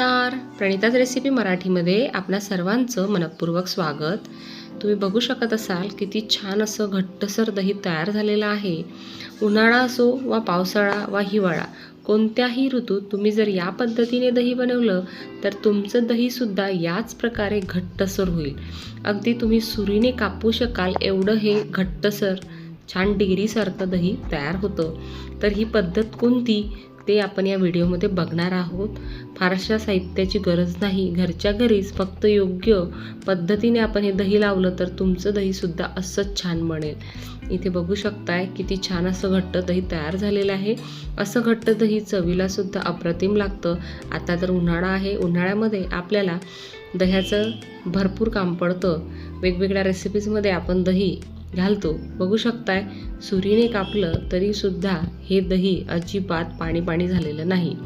नमस्कार. प्रणिताज रेसिपी मराठीमध्ये आपल्या सर्वांचं मनपूर्वक स्वागत. तुम्ही बघू शकत असाल किती छान असं घट्टसर दही तयार झालेलं आहे. उन्हाळा असो वा पावसाळा वा हिवाळा कोणत्याही ऋतूत तुम्ही जर या पद्धतीने दही बनवलं तर तुमचं दहीसुद्धा याच प्रकारे घट्टसर होईल. अगदी तुम्ही सुरीने कापू शकाल एवढं हे घट्टसर छान डिग्रीसारखं दही तयार होतं. तर ही पद्धत कोणती? ते आपण या व्हिडिओमध्ये बघणार आहोत. फारशा साहित्याची गरज नाही. घरच्या घरीच फक्त योग्य पद्धतीने आपण हे दही लावलं तर तुमचं दहीसुद्धा असंच छान बनेल. इथे बघू शकताय किती छान असं घट्ट दही तयार झालेलं आहे. असं घट्ट दही चवीलासुद्धा अप्रतिम लागतं. आता तर उन्हाळा आहे. उन्हाळ्यामध्ये आपल्याला दह्याचं भरपूर काम पडतं. वेगवेगळ्या रेसिपीजमध्ये आपण दही घालतो. बघू शकताय सुरीने कापलं तरीसुद्धा हे दही अजिबात पाणी पाणी झालेलं नाही.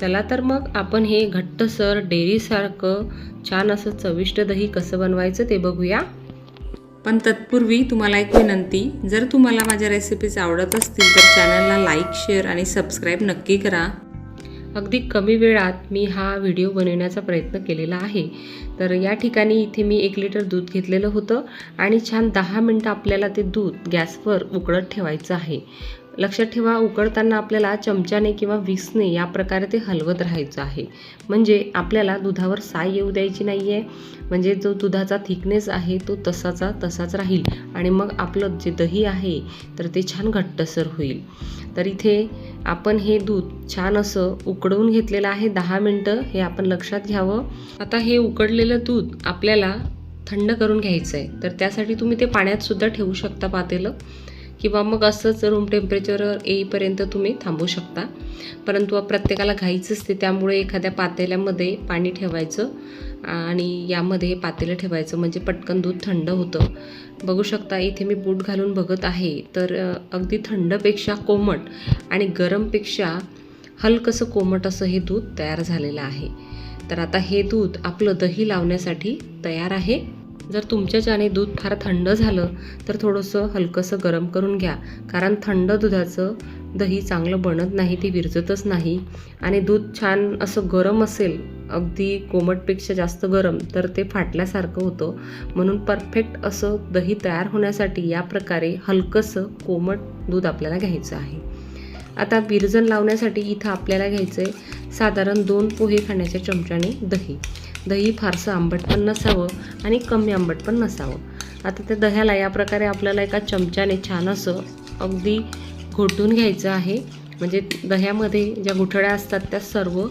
चला तर मग आपण हे घट्टसर डेअरीसारखं छान असं चविष्ट दही कसं बनवायचं ते बघूया. पण तत्पूर्वी तुम्हाला एक विनंती जर तुम्हाला माझ्या रेसिपीज आवडत असतील तर चॅनलला लाईक शेअर आणि सबस्क्राईब नक्की करा. अगदी कमी वेळात मी हा व्हिडिओ बनवण्याचा प्रयत्न केलेला आहे. तर या ठिकाणी इथे मी एक लिटर दूध घेतलेलं होतं आणि छान दहा मिनटं आपल्याला ते दूध गॅसवर उकळत ठेवायचं आहे. लक्षात ठेवा उकळताना आपल्याला चमच्याने किंवा विसने या प्रकारे ते हलवत राहायचं आहे. म्हणजे आपल्याला दुधावर साय येऊ द्यायची नाही आहे म्हणजे जो दुधाचा थिकनेस आहे तो तसाचा तसाच राहील. आणि मग आपलं जे दही आहे तर ते छान घट्टसर होईल. तर इथे आपण हे दूध छान असं उकडवून घेतलेलं आहे दहा मिनटं हे आपण लक्षात घ्यावं. आता हे उकडलेलं दूध आपल्याला थंड करून घ्यायचं आहे तर त्यासाठी तुम्ही ते पाण्यात सुद्धा ठेवू शकता पातेलं. किंवा मग असंच रूम टेम्परेचरवर येईपर्यंत तुम्ही थांबू शकता. परंतु प्रत्येकाला घाईच असते त्यामुळे एखाद्या पातेल्यामध्ये पाणी ठेवायचं आणि यामध्ये पातेलं ठेवायचं म्हणजे पटकन दूध थंड होतं. बघू शकता इथे मी बूट घालून बघत आहे तर अगदी थंडपेक्षा कोमट आणि गरमपेक्षा हलकंसं कोमट असं हे दूध तयार झालेलं आहे. तर आता हे दूध आपलं दही लावण्यासाठी तयार आहे. जर तुमच्याच्याने दूध फार थंड झालं तर थोडंसं हलकंसं गरम करून घ्या. कारण थंड दुधाचं दही चांगलं बनत नाही ते विरजतच नाही. आणि दूध छान असं गरम असेल अगदी कोमटपेक्षा जास्त गरम तर ते फाटल्यासारखं होतं. म्हणून परफेक्ट असं दही तयार होण्यासाठी या प्रकारे हलकंसं कोमट दूध आपल्याला घ्यायचं आहे. आता विरजन लावण्यासाठी इथं आपल्याला घ्यायचं आहे साधारण दोन पोहे खाण्याच्या चमच्याने दही. दही फारसं आंबट पण नसावं आणि कमी आंबट पण नसावं. आता त्या दह्याला या प्रकारे आपल्याला एका चमच्याने छान असं अगदी घोटून घ्यायचं आहे. म्हणजे दह्यामध्ये ज्या गुठळ्या असतात त्या सर्व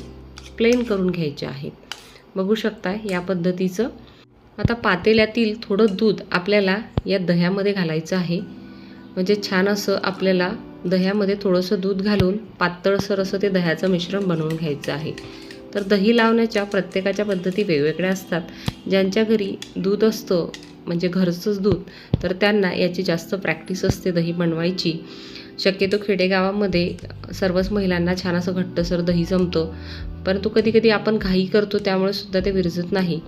प्लेन करून घ्यायच्या आहेत. बघू शकता या पद्धतीचं. आता पातेल्यातील थोडं दूध आपल्याला या दह्यामध्ये घालायचं आहे. म्हणजे छान असं आपल्याला दह्यामध्ये थोडंसं दूध घालून पातळसर असं ते दह्याचं मिश्रण बनवून घ्यायचं आहे. तर दही लावण्याच्या प्रत्येकाच्या पद्धती वेगवेगळ्या असतात. ज्यांच्या घरी दूध असतं म्हणजे घरचंच दूध तर त्यांना याची जास्त प्रॅक्टिस असते दही बनवायची. शक्यतो खेडेगावामध्ये सर्वच महिलांना छान असं घट्टसर दही जमतं. परंतु कधी कधी आपण घाई करतो त्यामुळे सुद्धा ते विरजत नाही.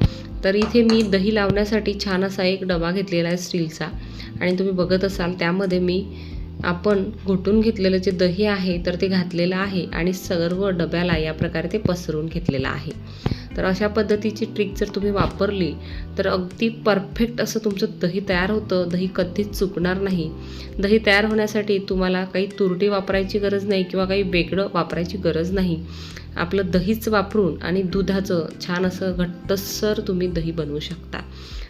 तर इथे मी दही लावण्यासाठी छान असा एक डबा घेतलेला आहे स्टीलचा. आणि तुम्ही बघत असाल त्यामध्ये मी आपण घोटून घेतलेलं जे दही आहे तर ते घातलेलं आहे आणि सर्व डब्याला या प्रकारे ते पसरून घेतलेलं आहे. तर अशा पद्धतीची ट्रिक जर तुम्ही वापरली तर अगदी परफेक्ट असं तुमचं दही तयार होतं. दही कधीच चुकणार नाही. दही तयार होण्यासाठी तुम्हाला काही तुरटी वापरायची गरज नाही किंवा काही वेगळं वापरायची गरज नाही. आपलं दहीच वापरून आणि दुधाचं छान असं घट्टसर तुम्ही दही बनवू शकता.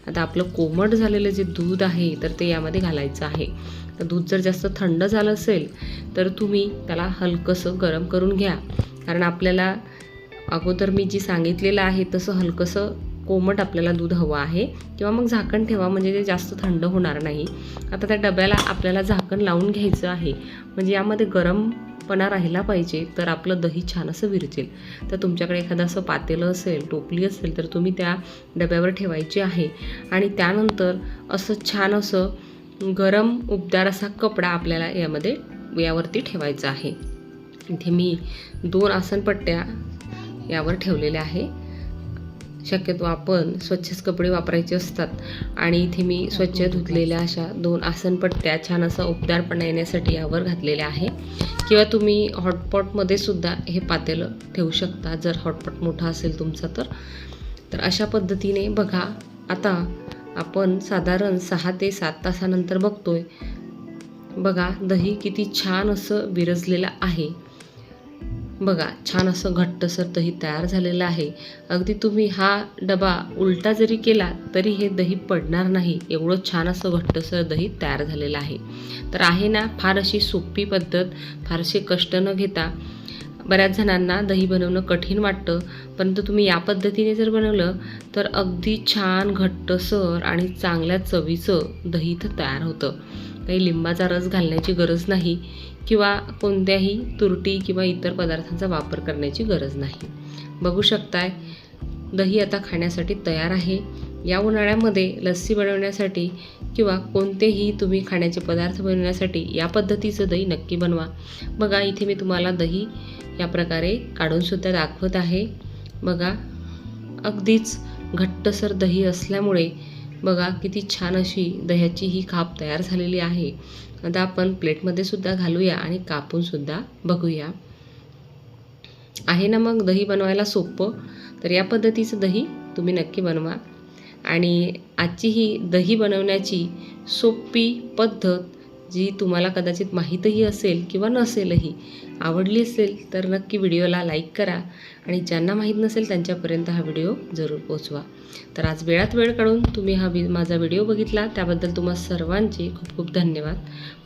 आता आपलं कोमट झालेलं जे दूध आहे तर ते यामध्ये घालायचं आहे. तर दूध जर जास्त थंड झालं असेल तर तुम्ही त्याला हलकंसं गरम करून घ्या. कारण आपल्याला अगोदर मी जी सांगितलेलं आहे तसं हलकंसं कोमट आपल्याला दूध हवं आहे. किंवा मग झाकण ठेवा म्हणजे ते जास्त थंड होणार नाही. आता त्या डब्याला आपल्याला झाकण लावून घ्यायचं आहे. म्हणजे यामध्ये गरम गरमपणा राहिला पाहिजे तर आपलं दही छान असं विरजेल. तर तुमच्याकडे एखादं असं पातेलं असेल टोपली असेल तर तुम्ही त्या डब्यावर ठेवायची आहे. आणि त्यानंतर असं छान असं गरम उबदार असा कपडा आपल्याला यामध्ये यावरती ठेवायचा आहे. इथे मी दोन आसनपट्ट्या यावर ठेवलेल्या आहे. शक्यतो आपण स्वच्छच कपडे वापरायचे असतात. आणि इथे मी स्वच्छ धुतलेल्या अशा दोन आसनपट्ट्या छान असा उबदारपणा येण्यासाठी यावर घातलेल्या आहे. किंवा तुम्ही हॉटपॉटमध्ये सुद्धा हे पातेलं ठेवू शकता. जर हॉटपॉट मोठा असेल तुमचा तर. तर अशा पद्धतीने बघा आता आपण साधारण सहा ते सात तासानंतर बघतोय. बघा दही किती छान असं विरजलेलं आहे. बघा छान असं घट्टसर दही तयार झालेलं आहे. अगदी तुम्ही हा डबा उलटा जरी केला तरी हे दही पडणार नाही. एवढं छान असं घट्टसर दही तयार झालेलं आहे. तर आहे ना फार अशी सोपी पद्धत फारसे कष्ट न घेता बऱ्याच जणांना दही बनवणं कठीण वाटतं. परंतु तुम्ही या पद्धतीने जर बनवलं तर अगदी छान घट्टसर आणि चांगल्या चवीचं दही इथं तयार होतं. काही लिंबाचा रस घालण्याची गरज नाही किंवा कोणत्याही तुरटी किंवा इतर पदार्थांचा वापर करण्याची गरज नाही. बघू शकताय दही आता खाण्यासाठी तयार आहे. या उन्हाळ्यामध्ये लस्सी बनवण्यासाठी किंवा कोणतेही तुम्ही खाण्याचे पदार्थ बनवण्यासाठी या पद्धतीचं दही नक्की बनवा. बघा इथे मी तुम्हाला दही या प्रकारे काढूनसुद्धा दाखवत आहे. बघा अगदीच घट्टसर दही असल्यामुळे बघा किती छान अशी दह्याची ही खाप तयार झालेली आहे. आता आपण प्लेटमध्ये सुद्धा घालूया आणि कापूनसुद्धा बघूया. आहे ना मग दही बनवायला सोपं? तर या पद्धतीचं दही तुम्ही नक्की बनवा. आणि आजची ही दही बनवण्याची सोपी पद्धत जी तुम्हाला कदाचित माहीतही असेल किंवा नसेलही आवडली असेल तर नक्की व्हिडिओला लाईक करा आणि ज्यांना माहीत नसेल त्यांच्यापर्यंत हा व्हिडिओ जरूर पोचवा. तर आज वेळात वेळ काढून तुम्ही हा वि माझा व्हिडिओ बघितला त्याबद्दल तुम्हा सर्वांचे खूप खूप धन्यवाद.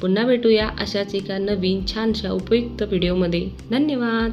पुन्हा भेटूया अशाच एका नवीन छानशा उपयुक्त व्हिडिओमध्ये. धन्यवाद!